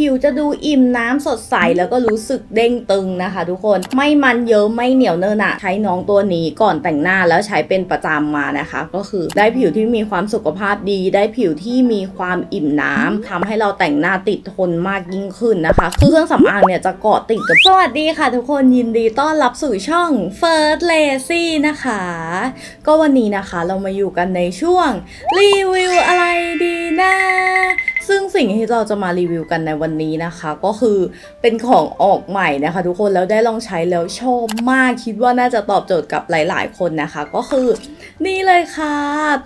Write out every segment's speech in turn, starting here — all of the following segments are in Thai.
ผิวจะดูอิ่มน้ำสดใสแล้วก็รู้สึกเด้งตึงนะคะ ทุกคนไม่มันเยอะไม่เหนียวเนอะหนะใช้น้องตัวนี้ก่อนแต่งหน้าแล้วใช้เป็นประจำมานะคะ ก็คือได้ผิวที่มีความสุขภาพดี ได้ผิวที่มีความอิ่มน้ำทำให้เราแต่งหน้าติดทนมากยิ่งขึ้นนะคะ คือเครื่องสำอางเนี่ยจะเกาะติดกับสวัสดีค่ะ ทุกคนยินดีต้อนรับสู่ช่อง First Lazy นะคะ ก็วันนี้นะคะเรามาอยู่กันในช่วงรีวิวอะไรดีนะ ซึ่งสิ่งที่เราจะมารีวิวกันในวันนี้นะคะ ก็คือเป็นของออกใหม่นะคะ ทุกคนแล้วได้ลองใช้แล้วชอบมากคิดว่าน่าจะตอบโจทย์กับหลาย ๆ คนนะคะ ก็คือนี่เลยค่ะ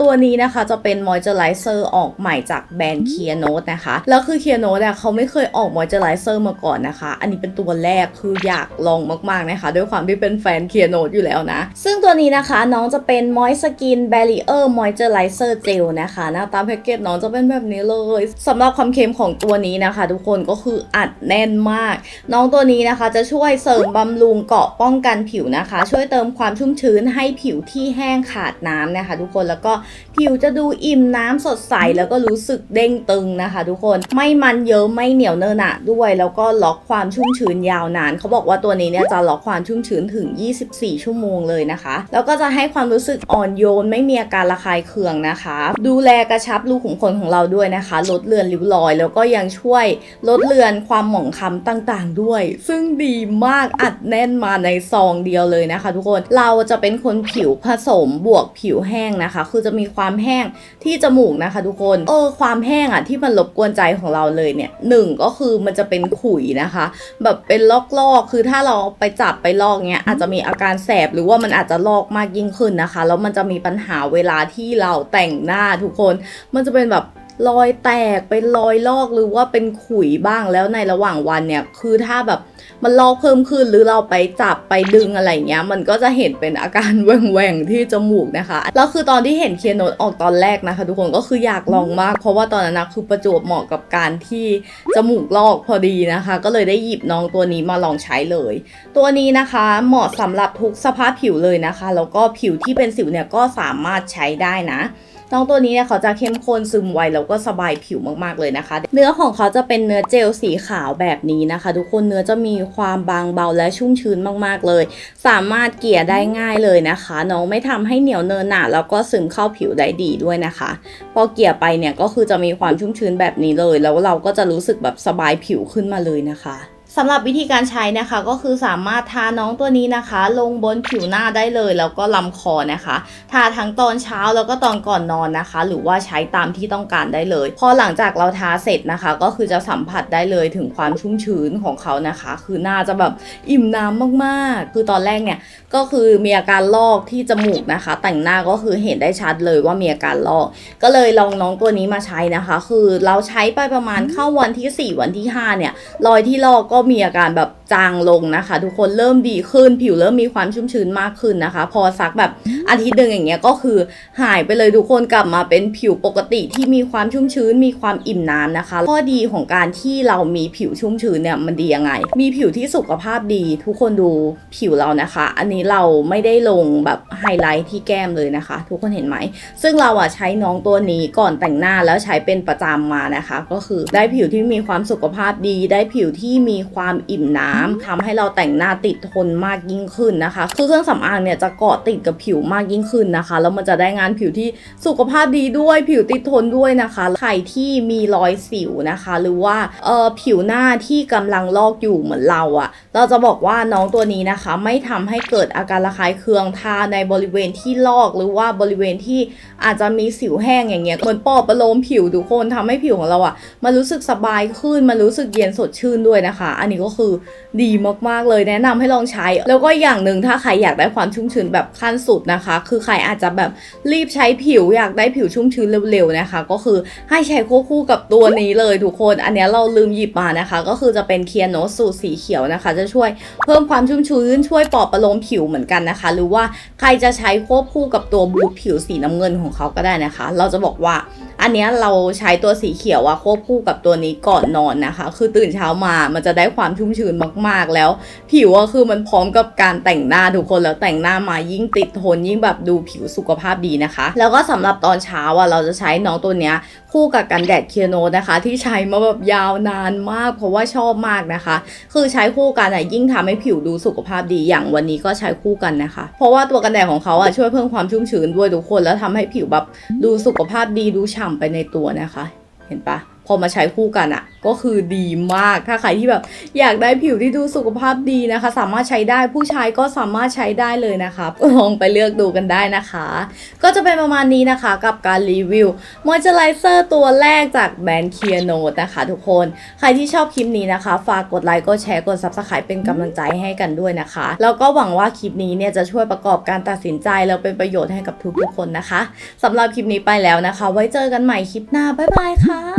ตัวนี้นะคะจะเป็นมอยเจอไรเซอร์ออกใหม่จากแบรนด์เคียโนตนะคะแล้วคือเคียโนตอะเขาไม่เคยออกมอยเจอไรเซอร์มาก่อนนะคะ อันนี้เป็นตัวแรกคืออยากลองมาก ๆ นะคะ ด้วยความที่เป็นแฟนเคียโนตอยู่แล้วนะ ซึ่งตัวนี้นะคะน้องจะเป็นมอยสกินแบรีเออร์มอยเจอไรเซอร์เจลนะคะ หน้าตาแพ็กเกจน้องจะเป็นแบบนี้เลยสำหรับความเค็มของตัวนี้นะคะ ทุกคนก็คืออัดแน่นมาก น้องตัวนี้นะคะจะช่วยเสริมบำรุงเกาะป้องกันผิวนะคะ ช่วยเติมความชุ่มชื้นให้ผิวที่แห้งขาดน้ำนะคะ ทุกคนแล้วก็ผิวจะดูอิ่มน้ำสดใสแล้วก็รู้สึกเด้งตึงนะคะ ทุกคนไม่มันเยอะไม่เหนียวเนอะหนะด้วย แล้วก็ล็อกความชุ่มชื้นยาวนาน เขาบอกว่าตัวนี้เนี่ยจะล็อกความชุ่มชื้นถึง 24 ชั่วโมงเลยนะคะ แล้วก็จะให้ความรู้สึกอ่อนโยนไม่มีอาการระคายเคืองนะคะ ดูแลกระชับรูขุมขนของเราด้วยนะคะลดเลือนริ้วรอย แล้วก็ยังช่วยลดเลือนความหมองคล้ำต่างๆ ด้วย ซึ่งดีมากอัดแน่นมาในซองเดียวเลยนะคะ ทุกคนเราจะเป็นคนผิวผสมบวกผิวแห้งนะคะ คือจะมีความแห้งที่จมูกนะคะ ทุกคนเออความแห้งอะที่มันรบกวนใจของเราเลยเนี่ยหนึ่งก็คือมันจะเป็นขุยนะคะ แบบเป็นลอกๆ คือถ้าเราไปจับไปลอกเนี้ยอาจจะมีอาการแสบหรือว่ามันอาจจะลอกมากยิ่งขึ้นนะคะ แล้วมันจะมีปัญหาเวลาที่เราแต่งหน้าทุกคน มันจะเป็นแบบ รอยแตกเป็นรอยลอกหรือว่าเป็นขุยบ้างแล้วในระหว่างวันเนี่ย คือถ้าแบบมันลอกเพิ่มขึ้นหรือเราไปจับไปดึงอะไรเงี้ย มันก็จะเห็นเป็นอาการแหว่งๆที่จมูกนะคะแล้วคือตอนที่เห็นเคียโนตออกตอนแรกนะคะ ทุกคนก็คืออยากลองมาก เพราะว่าตอนนั้นนะคือประจวบเหมาะกับการที่จมูกลอกพอดีนะคะ ก็เลยได้หยิบน้องตัวนี้มาลองใช้เลย ตัวนี้นะคะเหมาะสำหรับทุกสภาพผิวเลยนะคะแล้วก็ผิวที่เป็นสิวเนี่ยก็สามารถใช้ได้นะ น้องตัวนี้เนี่ยเขาจะเข้มข้นซึมไวแล้วก็สบายผิวมากๆเลยนะคะ เนื้อของเขาจะเป็นเนื้อเจลสีขาวแบบนี้นะคะ ทุกคนเนื้อจะมีความบางเบาและชุ่มชื้นมากๆเลย สามารถเกลี่ยได้ง่ายเลยนะคะ น้องไม่ทำให้เหนียวเนินหนาแล้วก็ซึมเข้าผิวได้ดีด้วยนะคะ พอเกลี่ยไปเนี่ยก็คือจะมีความชุ่มชื้นแบบนี้เลย แล้วเราก็จะรู้สึกแบบสบายผิวขึ้นมาเลยนะคะ สำหรับวิธีการใช้นะคะก็คือสามารถทาน้องตัวนี้นะคะ ลงบนผิวหน้าได้เลยแล้วก็ลำคอนะคะ ทาทั้งตอนเช้าแล้วก็ตอนก่อนนอนนะคะ หรือว่าใช้ตามที่ต้องการได้เลย พอหลังจากเราทาเสร็จนะคะ ก็คือจะสัมผัสได้เลยถึงความชุ่มชื้นของเขานะคะ คือหน้าจะแบบอิ่มน้ำมากๆ คือตอนแรกเนี่ยก็คือมีอาการลอกที่จมูกนะคะ แต่งหน้าก็คือเห็นได้ชัดเลยว่ามีอาการลอก ก็เลยลองน้องตัวนี้มาใช้นะคะ คือเราใช้ไปประมาณเข้าวันที่ 4 วันที่5เนี่ยรอยที่ลอกก็มีอาการแบบ จางลงนะคะ ทุกคนเริ่มดีขึ้น ผิวเริ่มมีความชุ่มชื้นมากขึ้นนะคะ พอสักแบบอาทิตย์หนึ่งอย่างเงี้ยก็คือหายไปเลยทุกคนกลับมาเป็นผิวปกติที่มีความชุ่มชื้น มีความอิ่มน้ำนะคะข้อดีของการที่เรามีผิวชุ่มชื้นเนี่ยมันดียังไง มีผิวที่สุขภาพดี ทุกคนดูผิวเรานะคะ อันนี้เราไม่ได้ลงแบบไฮไลท์ที่แก้มเลยนะคะ ทุกคนเห็นไหม ซึ่งเราอะใช้น้องตัวนี้ก่อนแต่งหน้าแล้วใช้เป็นประจำมานะคะ ก็คือได้ผิวที่มีความสุขภาพดี ได้ผิวที่มีความอิ่มน้ำทำให้เราแต่งหน้าติดทนมากยิ่งขึ้นนะคะคือเครื่องสำอางเนี่ยจะเกาะติดกับผิวมากยิ่งขึ้นนะคะแล้วมันจะได้งานผิวที่สุขภาพดีด้วยผิวติดทนด้วยนะคะใครที่มีรอยสิวนะคะ หรือว่าเออผิวหน้าที่กำลังลอกอยู่เหมือนเราอะเราจะบอกว่าน้องตัวนี้นะคะ ไม่ทำให้เกิดอาการระคายเคืองทาในบริเวณที่ลอกหรือว่าบริเวณที่อาจจะมีสิวแห้งอย่างเงี้ยเหมือนปอบประโลมผิวทุกคนทำให้ผิวของเราอะมันรู้สึกสบายขึ้นมันรู้สึกเย็นสดชื่นด้วยนะคะ อันนี้ก็คือดีมากๆเลยแนะนำให้ลองใช้ แล้วก็อย่างหนึ่งถ้าใครอยากได้ความชุ่มชื้นแบบขั้นสุดนะคะ คือใครอาจจะแบบรีบใช้ผิวอยากได้ผิวชุ่มชื้นเร็วๆนะคะ ก็คือให้ใช้ควบคู่กับตัวนี้เลยทุกคน อันนี้เราลืมหยิบมานะคะ ก็คือจะเป็นเคียโนสูตรสีเขียวนะคะ จะช่วยเพิ่มความชุ่มชื้นช่วยปลอบประโลมผิวเหมือนกันนะคะ หรือว่าใครจะใช้ควบคู่กับตัวบูทผิวสีน้ำเงินของเขาก็ได้นะคะ เราจะบอกว่าอันนี้เราใช้ตัวสีเขียวอะควบคู่กับตัวนี้ก่อนนอนนะคะ คือตื่นเช้ามามันจะได้ความชุ่มชื้นมากๆแล้ว ผิวอะคือมันพร้อมกับการแต่งหน้าทุกคนแล้วแต่งหน้ามายิ่งติดทนยิ่งแบบดูผิวสุขภาพดีนะคะ แล้วก็สำหรับตอนเช้าอะเราจะใช้น้องตัวเนี้ยคู่กับกันแดดเคียโนนะคะ ที่ใช้มาแบบยาวนานมาก เพราะว่าชอบมากนะคะ คือใช้คู่กันอะยิ่งทำให้ผิวดูสุขภาพดีอย่างวันนี้ก็ใช้คู่กันนะคะ เพราะว่าตัวกันแดดของเขาอะช่วยเพิ่มความชุ่มชื้นด้วยทุกคนแล้วทำให้ผิวแบบดูสุขภาพดีดูฉ่ำไปในตัวนะคะ เห็นปะ พอมาใช้คู่กันอะ ก็คือดีมากถ้าใครที่แบบอยากได้ผิวที่ดูสุขภาพดีนะคะ สามารถใช้ได้ผู้ชายก็สามารถใช้ได้เลยนะคะลองไปเลือกดูกันได้นะคะ ก็จะเป็นประมาณนี้นะคะกับการรีวิวมอยเจอไรเซอร์ตัวแรกจากแบรนด์เคียโนนะคะทุกคนใครที่ชอบคลิปนี้นะคะ ฝากกดไลค์กดแชร์กด subscribe เป็นกำลังใจให้กันด้วยนะคะ แล้วก็หวังว่าคลิปนี้เนี่ยจะช่วยประกอบการตัดสินใจแล้วเป็นประโยชน์ให้กับทุกๆคนนะคะสำหรับคลิปนี้ไปแล้วนะคะ ไว้เจอกันใหม่คลิปหน้าบ๊ายบายค่ะ